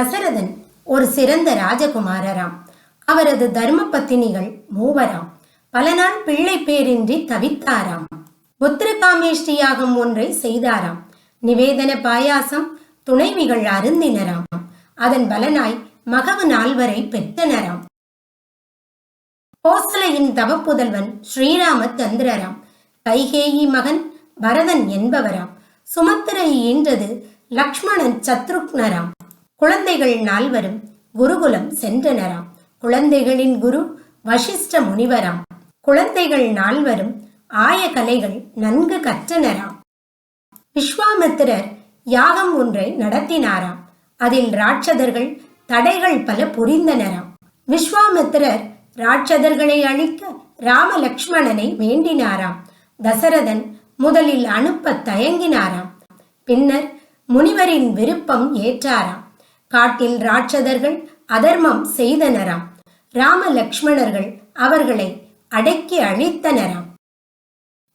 தசரதன் ஒரு சிறந்த ராஜகுமாரராம். அவரது தர்ம பத்தினிகள் மூவராம். பல நாள் பிள்ளை பேரின்றி தவித்தாராம். உத்திரகாமேஷ்டி யாகம் ஒன்றை செய்தாராம். நிவேதன பாயாசம் துணைவிகள் அருந்தினராம். அதன் பலனாய் மகவு நால்வரை பெற்றனராம். கோசலையின் தவப்புதல்வன் ஸ்ரீராம சந்திரராம் கைகேயி மகன் பரதன் என்பவராம். சுமத்திரை ஈன்றது லக்ஷ்மணன் சத்ருக்னராம். குழந்தைகள் நால்வரும் குருகுலம் சென்றனராம். குழந்தைகளின் குரு வசிஷ்ட முனிவராம். குழந்தைகள் நால்வரும் ஆய கலைகள் நன்கு கற்றனராம். விஸ்வாமித்திரர் யாகம் ஒன்றை நடத்தினாராம். அதில் ராட்சதர்கள் தடைகள் பல புரிந்தனராம். விஸ்வாமித்திரர் ராட்சதர்களை அழிக்க ராம லக்ஷ்மணனை வேண்டினாராம். தசரதன் முதலில் அனுப்ப தயங்கினாராம். பின்னர் முனிவரின் விருப்பம் ஏற்றாராம். காட்டில் ராட்சதர்கள் அதர்மம் செய்தனராம். ராம லக்ஷ்மணர்கள் அவர்களை அடக்கி அழித்தனராம்.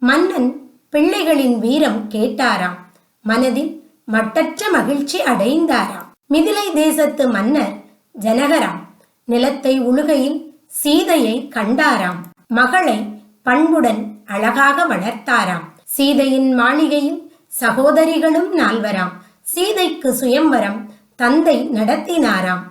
மன்னன் பிள்ளைகளின் வீரம் கேட்டாராம். மனதில் மட்டற்ற மகிழ்ச்சி அடைந்தாராம். மிதிலை தேசத்து மன்னர் ஜனகராம் நிலத்தை உழுகையில் சீதையை கண்டாராம். மகளை பண்புடன் அழகாக வளர்த்தாராம். சீதையின் மாளிகையில் சகோதரிகளும் நால்வராம். சீதைக்கு சுயம்பரம் தந்தை நடத்தினாராம்.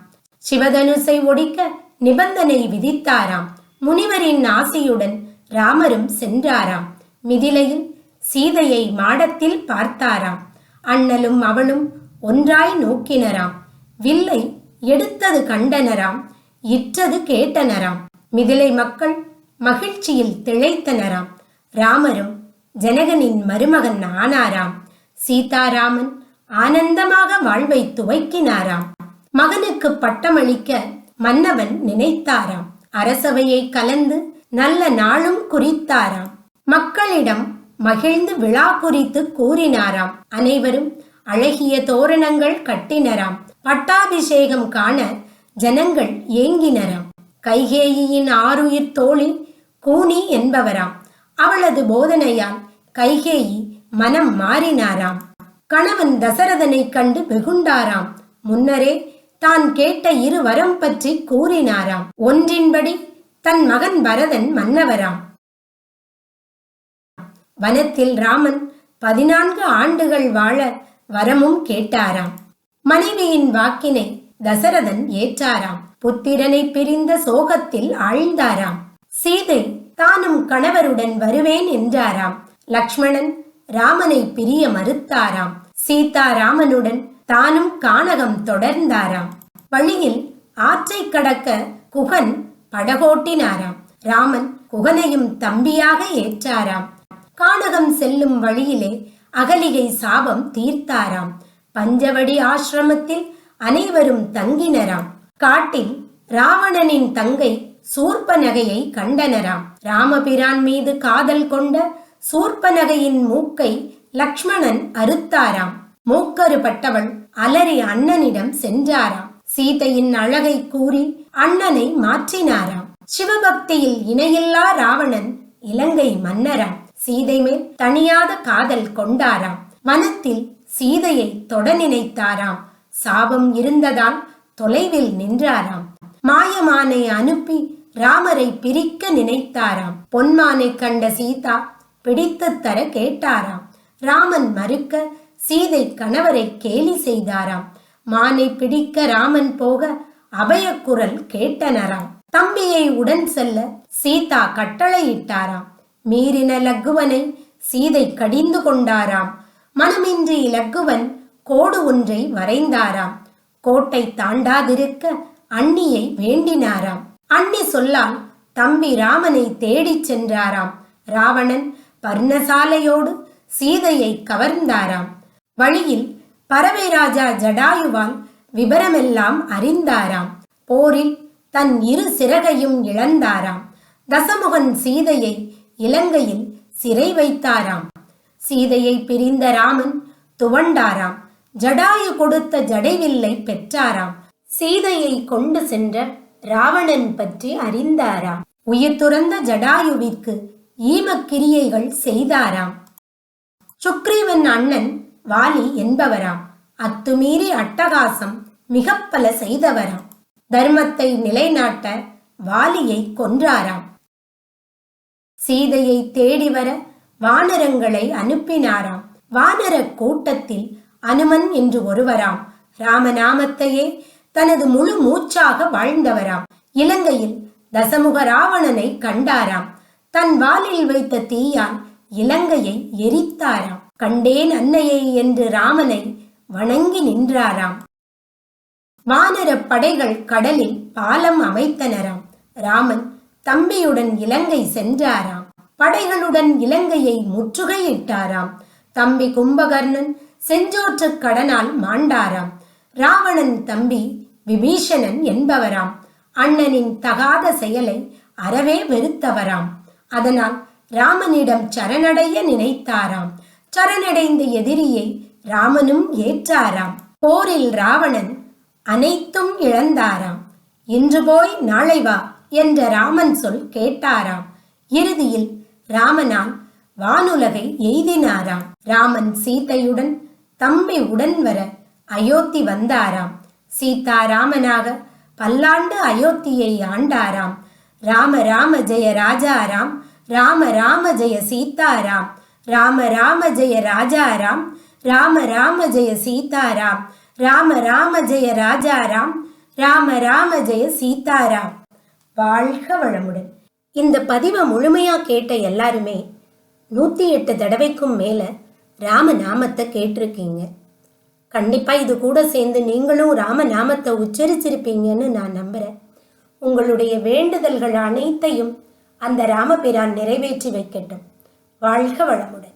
சிவதனுசை ஒடிக்க நிபந்தனை விதித்தாராம். முனிவரின் ஆசையுடன் ராமரும் சென்றாராம். மிதிலையில் சீதையை மாடத்தில் பார்த்தாராம். அண்ணலும் அவளும் ஒன்றாய் நோக்கினராம். வில்லை எடுத்தது கண்டனராம். இற்றது கேட்டனராம். மிதிலை மக்கள் மகிழ்ச்சியில் திளைத்தனராம். ராமரும் ஜனகனின் மருமகன் ஆனாராம். சீதாராமன் ஆனந்தமாக வாழ்வை துவக்கினாராம். மகனுக்கு பட்டமளிக்க மன்னவன் நினைத்தாராம். அரசவையை கலந்து நல்ல நாளும் குறித்தாராம். மக்களிடம் மகிழ்ந்து விழா குறித்து கூறினாராம். அனைவரும் அழகிய தோரணங்கள் கட்டினராம். பட்டாபிஷேகம் காண ஜனங்கள் ஏங்கினராம். கைகேயியின் ஆருயிர் தோழி கூனி என்பவராம். அவளது போதனையால் கைகேயி மனம் மாறினாராம். கணவன் தசரதனை கண்டு வெகுண்டாராம். முன்னரே தான் கேட்ட இரு வரம் பற்றி கூறினாராம். ஒன்றின்படி தன் மகன் பரதன் மன்னவராம். வனத்தில் ராமன் பதினான்கு ஆண்டுகள் வாழ வரமும் கேட்டாராம். மனைவியின் வாக்கினை தசரதன் ஏற்றாராம். புத்திரனை பிரிந்த சோகத்தில் ஆழ்ந்தாராம். சீதை தானும் கணவருடன் வருவேன் என்றாராம். லக்ஷ்மணன் ராமனை பிரிய மறுத்தாராம். சீதா ராமனுடன் தானும் கானகம் தொடர்ந்தாராம். வழியில் ஆற்றை கடக்க குகன் படகோட்டினாராம். ராமன் குகனையும் தம்பியாக ஏற்றாராம். கானகம் செல்லும் வழியிலே அகலிகை சாபம் தீர்த்தாராம். பஞ்சவடி ஆசிரமத்தில் அனைவரும் தங்கினராம். காட்டில் ராவணனின் தங்கை சூர்பனகையை கண்டனராம். ராமபிரான் மீது காதல் கொண்ட சூர்பனகையின் மூக்கை லக்ஷ்மணன் அறுத்தாராம். மூக்கறுபட்டவள் அலறி அண்ணனிடம் சென்றாராம். சீதையின் அழகை கூறி அண்ணனை மாற்றினாராம். சிவபக்தியில் இணையில்லா ராவணன் இலங்கை மன்னராம். சீதை மேல் தனியாத காதல் கொண்டாராம். வனத்தில் சீதையை தொட நினைத்தாராம். சாபம் இருந்ததால் தொலைவில் நின்றாராம். மாயமானை அனுப்பி ராமரை பிரிக்க நினைத்தாராம். பொன்மானை கண்ட சீதா பிடித்து தர கேட்டாராம். ராமன் மறுக்க சீதை கணவரை கேலி செய்தாராம். மானை பிடிக்க ராமன் போக அபயக்குரல் கேட்டனராம். தம்பியை உடன் செல்ல சீதா கட்டளையிட்டாராம். மீறின லக்குவனை சீதை கடிந்து கொண்டாராம். மனமின்றி இலக்குவன் கோடு ஒன்றை வரைந்தாராம். கோட்டை தாண்டாதிருக்க அண்ணியை வேண்டினாராம். அண்ணி சொல்லால் தம்பி ராமனை தேடிச் சென்றாராம். ராவணன் பர்ணசாலையோடு சீதையை கவர்ந்தாராம். வழியில் பறவை ராஜா ஜடாயுவால் விபரமெல்லாம் அறிந்தாராம். போரில் தன் இரு சிறகையும் இழந்தாராம். தசமுகன் சீதையை இலங்கையில் சிறை வைத்தாராம். சீதையை பிரிந்த ராமன் துவண்டாராம். ஜடாயு கொடுத்த ஜடைவில்லை பெற்றாராம். சீதையை கொண்டு சென்ற ராவணன் பற்றி அறிந்தாராம். உயிர் துறந்த ஜடாயுவிற்கு ஈமக்கிரியைகள் செய்தாராம். சுக்ரீவன் அண்ணன் வாலி என்பவராம். அத்துமீறி அட்டகாசம் மிகப்பல செய்தவராம். தர்மத்தை நிலைநாட்ட வாலியை கொன்றாராம். சீதையை தேடி வர வானரங்களை அனுப்பினாராம். வானர கூட்டத்தில் அனுமன் என்று ஒருவராம். ராமநாமத்தையே தனது முழு மூச்சாக வாழ்ந்தவராம். இலங்கையில் தசமுக ராவணனை கண்டாராம். தன் வாலில் வைத்த தீயால் இலங்கையை எரித்தாராம். கண்டேன் அன்னையை என்று ராமனை வணங்கி நின்றாராம். வானரப் படைகள் கடலில் பாலம் அமைத்தனராம். ராமன் தம்பியுடன் இலங்கை சென்றாராம். படைகளுடன் இலங்கையை முற்றுகையிட்டாராம். தம்பி கும்பகர்ணன் செஞ்சோற்றுக் கடனால் மாண்டாராம். ராவணன் தம்பி விபீஷணன் என்பவராம். அண்ணனின் தகாத செயலை அறவே வெறுத்தவராம். அதனால் ராமனிடம் சரணடைய நினைத்தாராம். சரணடைந்த எதிரியை ராமனும் ஏற்றாராம். போரில் ராவணன் அனைத்தும் இழந்தாராம். இன்று போய் நாளை வா என்ற ராமன் சொல் கேட்டாராம். இறுதியில் ராமனால் வானுலகை எய்தினாராம். ராமன் சீதையுடன் தம்பி உடன் வர அயோத்தி வந்தாராம். சீதா ராமனாக பல்லாண்டு அயோத்தியை ஆண்டாராம். ராம ராம ஜெய ராஜாராம் ராம ராம ஜெய சீதாராம் ராம ராம ஜெய ராஜாராம் ராம ராம ஜெய சீதாராம் ராம ராம ஜெய ராஜாராம் ராம ராம ஜெய சீதாராம். வாழ்க வளமுடன். இந்த பதிவை முழுமையா கேட்ட எல்லாருமே நூத்தி எட்டு தடவைக்கும் மேல ராம நாமத்தை கேட்டிருக்கீங்க. கண்டிப்பா இது கூட சேர்ந்து நீங்களும் ராம நாமத்தை உச்சரிச்சிருப்பீங்கன்னு நான் நம்புறேன். உங்களுடைய வேண்டுதல்கள் அனைத்தையும் அந்த ராமபிரான் நிறைவேற்றி வைக்கட்டும். வாழ்க வளமுடன்.